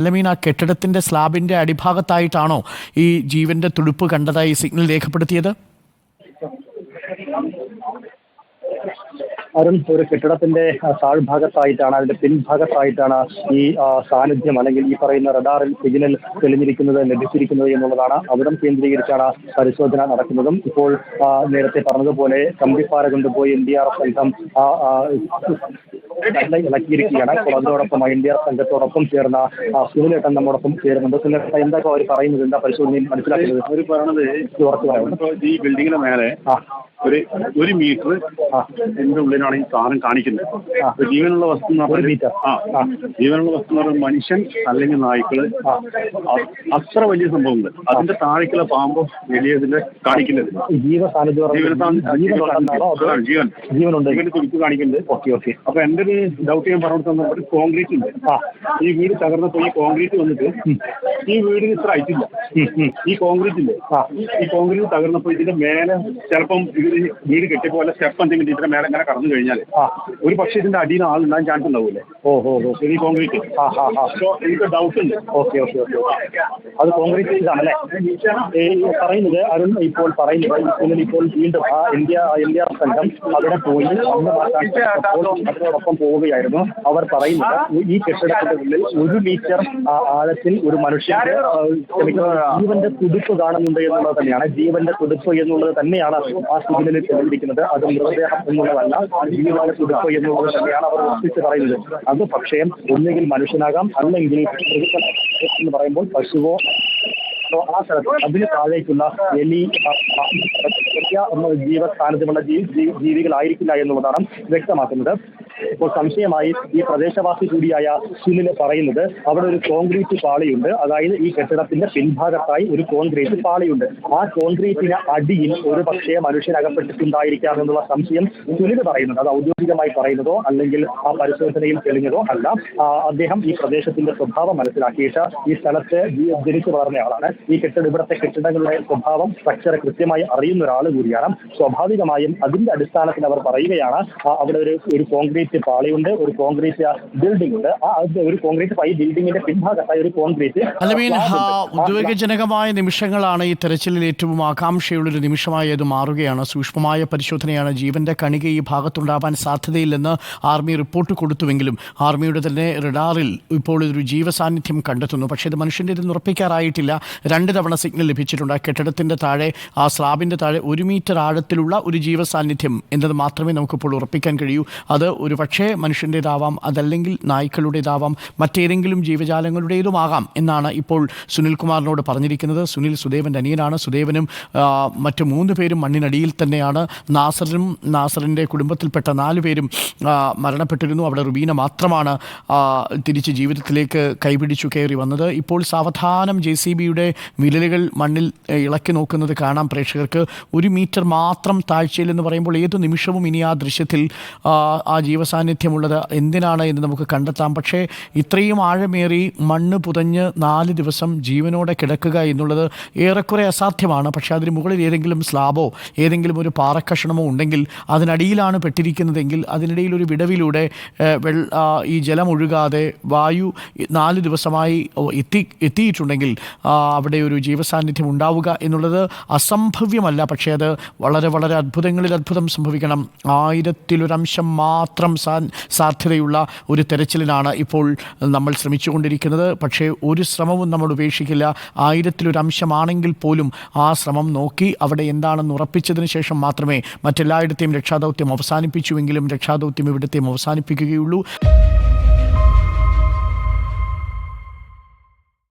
അല്ലമീൻ ആ കെട്ടിടത്തിന്റെ സ്ലാബിന്റെ അടിഭാഗത്തായിട്ടാണോ ഈ ജീവന്റെ തുടുപ്പ് കണ്ടതായി സിഗ്നൽ രേഖപ്പെടുത്തിയത്? അരുൺ ഒരു കെട്ടിടത്തിന്റെ താഴ്ഭാഗത്തായിട്ടാണ് അതിന്റെ പിൻഭാഗത്തായിട്ടാണ് ഈ സാന്നിധ്യം അല്ലെങ്കിൽ ഈ പറയുന്ന റഡാറിൽ സിഗ്നൽ തെളിഞ്ഞിരിക്കുന്നത് ലഭിച്ചിരിക്കുന്നത് എന്നുള്ളതാണ്. അവിടം കേന്ദ്രീകരിച്ചാണ് പരിശോധന നടക്കുന്നതും. ഇപ്പോൾ നേരത്തെ പറഞ്ഞതുപോലെ കമ്പിപ്പാറ കൊണ്ടുപോയി എൻ ഡി ആർ എഫ് സംഘം കല്ല് ഇളക്കിയിരിക്കുകയാണ്. അതിനോടൊപ്പം എൻ ഡി ആർ സംഘത്തോടൊപ്പം ചേർന്ന സുനിലേട്ടൻ നമ്മോടൊപ്പം ചേരുന്നുണ്ട്. സുനിലേട്ടൻ എന്തൊക്കെ അവർ പറയുന്നത്? എന്താ പരിശോധനയിൽ മനസ്സിലാക്കുന്നത്? അവർ പറഞ്ഞത് ഈ ബിൽഡിങ്ങിന് മേലെ ഒരു ഒരു മീറ്റർ എന്റെ ഉള്ളിലാണ് ഈ സാധനം കാണിക്കുന്നത്. ജീവനുള്ള വസ്തു ആ. ജീവനുള്ള വസ്തു എന്ന് പറഞ്ഞാൽ മനുഷ്യൻ അല്ലെങ്കിൽ നായ്ക്കൾ. അത്ര വലിയ സംഭവമുണ്ട്. അതിന്റെ താഴേക്കുള്ള പാമ്പോ വലിയതിന്റെ കാണിക്കുന്നത്. ജീവൻ ജീവൻ ജീവനുണ്ട്? കാണിക്കുന്നത് തുടിപ്പ് കാണിക്കുന്നുണ്ട് ഓക്കെ ഓക്കെ. അപ്പൊ എന്റെ ഒരു ഡൗട്ട് ഞാൻ പറഞ്ഞു തന്നപ്പോൾ ഒരു കോൺക്രീറ്റ് ഉണ്ട്. ആ. ഈ വീട് തകർന്നപ്പോ ഈ കോൺക്രീറ്റ് വന്നിട്ട് ഈ വീടിന് ഇത്ര ഉം. ഈ കോൺക്രീറ്റ് ഇല്ലേ? ആ. ഈ കോൺക്രീറ്റ് തകർന്നപ്പോ ഇതിന്റെ മേലെ ചിലപ്പം ഇത് വീട് കെട്ടിയ പോലെ സ്റ്റെപ്പ് എന്തെങ്കിലും ഇതിന്റെ മേലെ ഇങ്ങനെ കടന്നു കഴിഞ്ഞാൽ ആ. ഒരു പക്ഷേ ഇതിന്റെ അടിയിൽ ആളുണ്ടാകാൻ ചാൻസ് ഉണ്ടാവൂലേ ഓ ഓ ഈ കോൺക്രീറ്റ് എനിക്ക് ഡൗട്ട് ഉണ്ട്. ഓക്കെ ഓക്കെ ഓക്കെ അത് കോൺക്രീറ്റ് ഇതാണല്ലേ? പറയുന്നത് അരുൺ ഇപ്പോൾ പറയുന്നത് ഇപ്പോൾ വീണ്ടും ആ ഇന്ത്യ ഇന്ത്യ സംഘം അവിടെ പോയി. അതോടൊപ്പം അതിനോടൊപ്പം പോവുകയായിരുന്നു. അവർ പറയുന്നത് ഈ കെട്ടിടത്തിന്റെ ഉള്ളിൽ ഒരു മീറ്റർ ആഴത്തിൽ ഒരു മനുഷ്യന്റെ ആ, ജീവന്റെ തുടിപ്പ് കാണുന്നുണ്ട് എന്നുള്ളത് തന്നെയാണ്. ജീവന്റെ തുടിപ്പ് എന്നുള്ളത് തന്നെയാണ് ആ സിഗ്നലിൽ തെളിഞ്ഞിരിക്കുന്നത് അത് മൃതദേഹം എന്നുള്ളതല്ല ജീവന്റെ തുടിപ്പ് എന്നുള്ളത് തന്നെയാണ് അവർ ഉറപ്പിച്ച് പറയുന്നത്. അത് പക്ഷേ ഒന്നുകിൽ മനുഷ്യനാകാം അല്ലെങ്കിൽ എന്ന് പറയുമ്പോൾ പശുവോ അതോ ആ സ്ഥലത്ത് അതിന് താഴേക്കുള്ള എലി ആ, ആ, ചെറിയ ഒന്ന് ജീവ സാന്നിധ്യമുള്ള ജീ- ജീ- ജീവികളായിരിക്കില്ല എന്നുള്ളതാണ് വ്യക്തമാക്കുന്നത്. ഇപ്പോൾ സംശയമായി ഈ പ്രദേശവാസി കൂടിയായ സുനിൽ പറയുന്നത് അവിടെ ഒരു കോൺക്രീറ്റ് പാളിയുണ്ട്. അതായത് ഈ കെട്ടിടത്തിന്റെ പിൻഭാഗത്തായി ഒരു കോൺക്രീറ്റ് പാളിയുണ്ട്. ആ കോൺക്രീറ്റിന് അടിയിൽ ഒരു പക്ഷേ മനുഷ്യൻ അകപ്പെട്ടിട്ടുണ്ടായിരിക്കാം എന്നുള്ള സംശയം സുനിൽ പറയുന്നത്. അത് ഔദ്യോഗികമായി പറയുന്നതോ അല്ലെങ്കിൽ ആ പരിശോധനയിൽ തെളിഞ്ഞതോ അല്ല. അദ്ദേഹം ഈ പ്രദേശത്തിന്റെ സ്വഭാവം മനസ്സിലാക്കിയിട്ട് ഈ സ്ഥലത്ത് ജനിച്ചു വളർന്ന ആളാണ് ഈ കെട്ടിട ഇവിടുത്തെ കെട്ടിടങ്ങളുടെ സ്വഭാവം സ്ട്രക്ചർ കൃത്യമായി അറിയുന്ന ഒരാൾ കൂടിയാണ്. സ്വാഭാവികമായും അതിന്റെ അടിസ്ഥാനത്തിൽ അവർ പറയുകയാണ് അവിടെ ഒരു ഒരു കോൺക്രീറ്റ് പാളിയുണ്ട് ഒരു കോൺക്രീറ്റ് ബിൽഡിംഗ് ഉണ്ട്. ആ ഒരു കോൺക്രീറ്റ് ഈ ബിൽഡിംഗിന്റെ പിൻഭാഗത്തായി ഒരു കോൺക്രീറ്റ് ഉദ്വേഗജനകമായ നിമിഷങ്ങളാണ് ഈ തെരച്ചിലിൽ ഏറ്റവും ആകാംക്ഷയുള്ള ഒരു നിമിഷമായി അത് മാറുകയാണ്. സൂക്ഷ്മമായ പരിശോധനയാണ് ജീവന്റെ കണിക ഈ ഭാഗത്തുണ്ടാവാൻ സാധ്യതയില്ലെന്ന് ആർമി റിപ്പോർട്ട് കൊടുത്തുവെങ്കിലും ആർമിയുടെ തന്നെ റഡാറിൽ ഇപ്പോൾ ഒരു ജീവസാന്നിധ്യം കണ്ടെത്തുന്നു. പക്ഷേ ഇത് മനുഷ്യന്റെ ഇത് ഉറപ്പിക്കാറായിട്ടില്ല. രണ്ട് തവണ സിഗ്നൽ ലഭിച്ചിട്ടുണ്ട്. ആ കെട്ടിടത്തിന്റെ താഴെ ആ സ്ലാബിന്റെ താഴെ ഒരു മീറ്റർ ആഴത്തിലുള്ള ഒരു ജീവസാന്നിധ്യം എന്നത് മാത്രമേ നമുക്കിപ്പോൾ ഉറപ്പിക്കാൻ കഴിയൂ. അത് ഒരു പക്ഷേ മനുഷ്യന്റേതാവാം അതല്ലെങ്കിൽ നായ്ക്കളുടേതാവാം മറ്റേതെങ്കിലും ജീവജാലങ്ങളുടേതുമാകാം എന്നാണ് ഇപ്പോൾ സുനിൽകുമാറിനോട് പറഞ്ഞിരിക്കുന്നത്. സുനിൽ സുദേവന്റെ അനിയനാണ്. സുദേവനും മറ്റു മൂന്ന് പേരും മണ്ണിനടിയിൽ തന്നെയാണ്. നാസറിനും നാസറിന്റെ കുടുംബത്തിൽപ്പെട്ട നാല് പേരും മരണപ്പെട്ടിരുന്നു. അവിടെ റുബീന മാത്രമാണ് തിരിച്ച് ജീവിതത്തിലേക്ക് കൈപിടിച്ചു കയറി വന്നത്. ഇപ്പോൾ സാവധാനം ജെ സി ബിയുടെ വിരലുകൾ മണ്ണിൽ ഇളക്കി നോക്കുന്നത് കാണാം പ്രേക്ഷകർക്ക്. ഒരു മീറ്റർ മാത്രം താഴ്ചയിൽ എന്ന് പറയുമ്പോൾ ഏതു നിമിഷവും ഇനി ആ ദൃശ്യത്തിൽ ആ, ജീവസാന്നിധ്യമുള്ളത് എന്തിനാണ് എന്ന് നമുക്ക് കണ്ടെത്താം. പക്ഷേ ഇത്രയും ആഴമേറി മണ്ണ് പുതഞ്ഞ് നാല് ദിവസം ജീവനോടെ കിടക്കുക എന്നുള്ളത് ഏറെക്കുറെ അസാധ്യമാണ്. പക്ഷേ അതിന് മുകളിൽ ഏതെങ്കിലും സ്ലാബോ ഏതെങ്കിലും ഒരു പാറക്കഷണമോ ഉണ്ടെങ്കിൽ അതിനടിയിലാണ് പെട്ടിരിക്കുന്നതെങ്കിൽ അതിനിടയിൽ ഒരു വിടവിലൂടെ വെള്ള ഈ ജലം ഒഴുകാതെ വായു നാല് ദിവസമായി എത്തി എത്തിയിട്ടുണ്ടെങ്കിൽ ആ, അവിടെ ഒരു ജീവസാന്നിധ്യം ഉണ്ടാവുക എന്നുള്ളത് അസംഭവ്യമല്ല. പക്ഷേ അത് വളരെ വളരെ അത്ഭുതങ്ങളിൽ അത്ഭുതം സംഭവിക്കണം. ആയിരത്തിലൊരംശം മാത്രം സാ സാധ്യതയുള്ള ഒരു തെരച്ചിലിനാണ് ഇപ്പോൾ നമ്മൾ ശ്രമിച്ചുകൊണ്ടിരിക്കുന്നത്. പക്ഷേ ഒരു ശ്രമവും നമ്മൾ ഉപേക്ഷിക്കില്ല. ആയിരത്തിലൊരംശമാണെങ്കിൽ പോലും ആ ശ്രമം നോക്കി അവിടെ എന്താണെന്ന് ഉറപ്പിച്ചതിന് ശേഷം മാത്രമേ മറ്റെല്ലായിടത്തെയും രക്ഷാദൗത്യം അവസാനിപ്പിച്ചുവെങ്കിലും രക്ഷാദൗത്യം ഇവിടുത്തെയും അവസാനിപ്പിക്കുകയുള്ളൂ.